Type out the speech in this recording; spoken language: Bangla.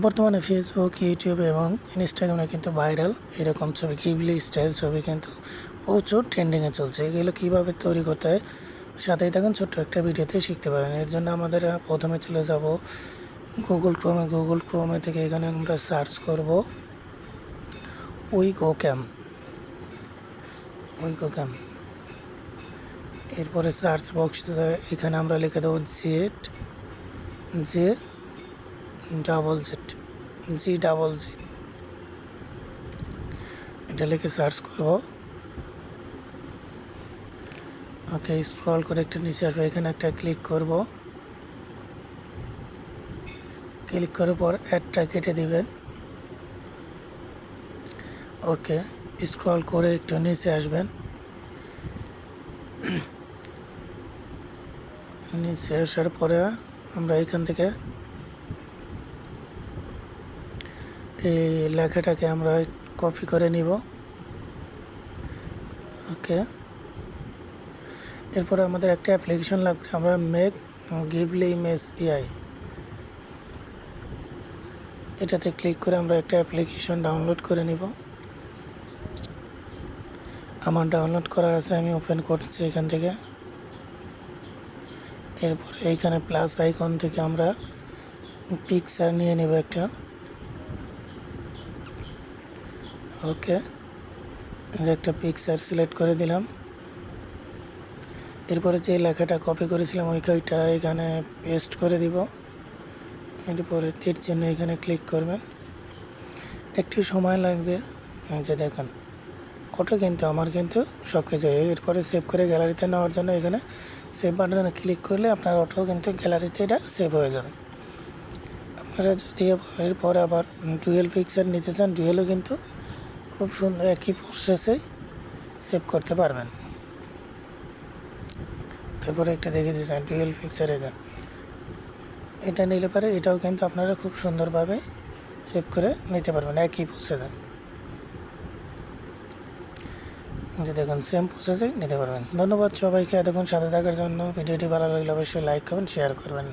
বর্তমানে ফেসবুক ইউটিউব এবং ইনস্টাগ্রামে কিন্তু ভাইরাল এরকম ছবি কিবলি স্টাইল ছবি কিন্তু প্রচুর ট্রেন্ডিংয়ে চলছে। এগুলো কীভাবে তৈরি করতে হয়, সাথেই থাকুন, ছোট্ট একটা ভিডিওতে শিখতে পারেন। এর জন্য আমাদের প্রথমে চলে যাব গুগল ক্রোমে গুগল ক্রোমে থেকে এখানে আমরা সার্চ করব উইগো ক্যাম উইগো ক্যাম এরপরে সার্চ বক্স এখানে আমরা লিখে দেবো Z J double Z G double G এটা লিখে সার্চ করব। ওকে স্ক্রল করে একটু নিচে আসবে। এখানে একটা ক্লিক করব। ক্লিক করার পর অ্যাডটা কেটে দিবেন। ওকে স্ক্রল করে একটু নিচে আসবেন। নিচে আসার পরে আমরা এখান থেকে এই লেখাটাকে আমরা কপি করে নিব। ওকে। এরপরে আমাদের একটা অ্যাপ্লিকেশন লাগবে, আমরা মেক গিভলি ইমেজ এআই। এটাতে ক্লিক করে আমরা একটা অ্যাপ্লিকেশন ডাউনলোড করে নিব। আমার ডাউনলোড করা আছে, আমি ওপেন করছি এখান থেকে। এরপর এইখানে প্লাস আইকন থেকে আমরা পিকচার নিয়ে নেব একটা। ওকে একটা পিকচার সিলেক্ট করে দিলাম। এরপরে যে লেখাটা কপি করেছিলাম ওইটা এখানে পেস্ট করে দিব। এরপরে তীর চিহ্ন এখানে ক্লিক করবেন। একটু সময় লাগবে, যে দেখুন ওটা কিন্তু আমার কিন্তু সব কিছু এরপরে সেভ করে গ্যালারিতে নেওয়ার জন্য এখানে সেভ বাটনে ক্লিক করলে আপনার অটো কিন্তু গ্যালারিতে এটা সেভ হয়ে যাবে। আপনারা যদি এরপরে আবার ডুয়েল পিকচার নিতে চান ডুয়েলও কিন্তু খুব সুন্দর একই প্রসেসে সেভ করতে পারবেন। তারপরে একটা দেখে দিয়েছেন ডুয়েল পিকচারে যা। এটা নিলে পারে এটাও কিন্তু আপনারা খুব সুন্দরভাবে সেভ করে নিতে পারবেন একই প্রসেসে যে দেখুন সেম প্রসেসে নিতে পারবেন। ধন্যবাদ সবাইকে, এতক্ষণ সাথে থাকার জন্য। ভিডিওটি ভালো লাগলে অবশ্যই লাইক করবেন শেয়ার করবেন।